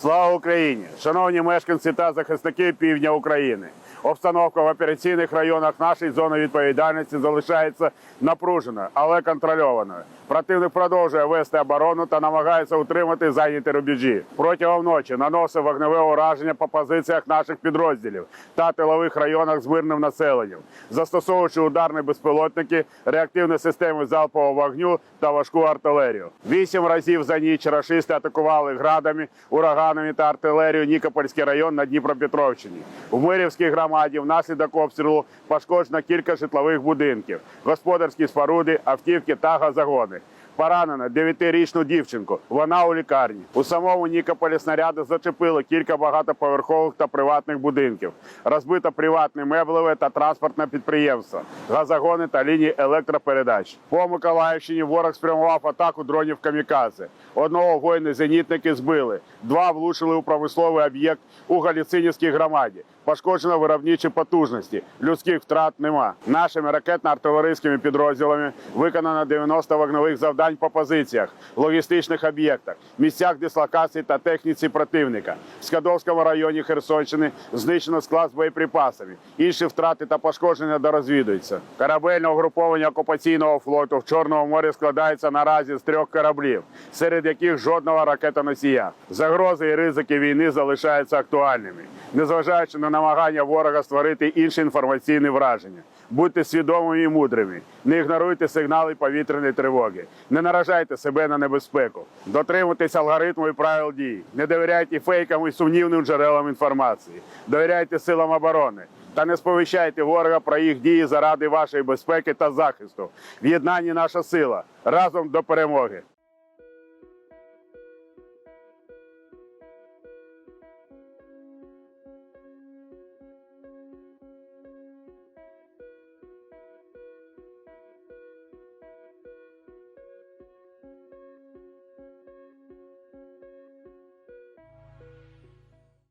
Слава Україні! Шановні мешканці та захисники півдня України. Обстановка в операційних районах нашої зони відповідальності залишається напруженою, але контрольованою. Противник продовжує вести оборону та намагається утримати зайняті рубежі. Протягом ночі наносив вогневе ураження по позиціях наших підрозділів та тилових районах з мирним населенням, застосовуючи ударні безпілотники, реактивні системи залпового вогню та важку артилерію. Вісім разів за ніч рашисти атакували градами, ураганами та артилерією Нікопольський район на Дніпропетровщині. В Мирівській громаді внаслідок обстрілу пошкоджено кілька житлових будинків, господарські споруди, автівки та газогони. Поранено 9-річну дівчинку. Вона у лікарні. У самому Нікополі снаряди зачепили кілька багатоповерхових та приватних будинків. Розбито приватне меблеве та транспортне підприємство, газогони та лінії електропередач. По Миколаївщині ворог спрямував атаку дронів камікадзе. Одного воїни зенітники збили, два влучили у промисловий об'єкт у Галіцинівській громаді. Пошкоджено виробничі потужності. Людських втрат нема. Нашими ракетно-артилерійськими підрозділами виконано 90 вогневих завдань по позиціях, логістичних об'єктах, місцях дислокації та техніці противника. В Скадовському районі Херсонщини знищено склад з боєприпасами. Інші втрати та пошкодження дорозвідуються. Корабельне угруповання окупаційного флоту в Чорному морі складається наразі з трьох кораблів, серед яких жодного ракетоносія. Загрози і ризики війни залишаються актуальними, незважаючи на намагання ворога створити інші інформаційні враження. Будьте свідомими і мудрими, не ігноруйте сигнали повітряної тривоги, не наражайте себе на небезпеку, дотримуйтесь алгоритму і правил дій, не довіряйте фейкам і сумнівним джерелам інформації, довіряйте силам оборони. Та не сповіщайте ворога про їх дії заради вашої безпеки та захисту. В єднанні наша сила. Разом до перемоги.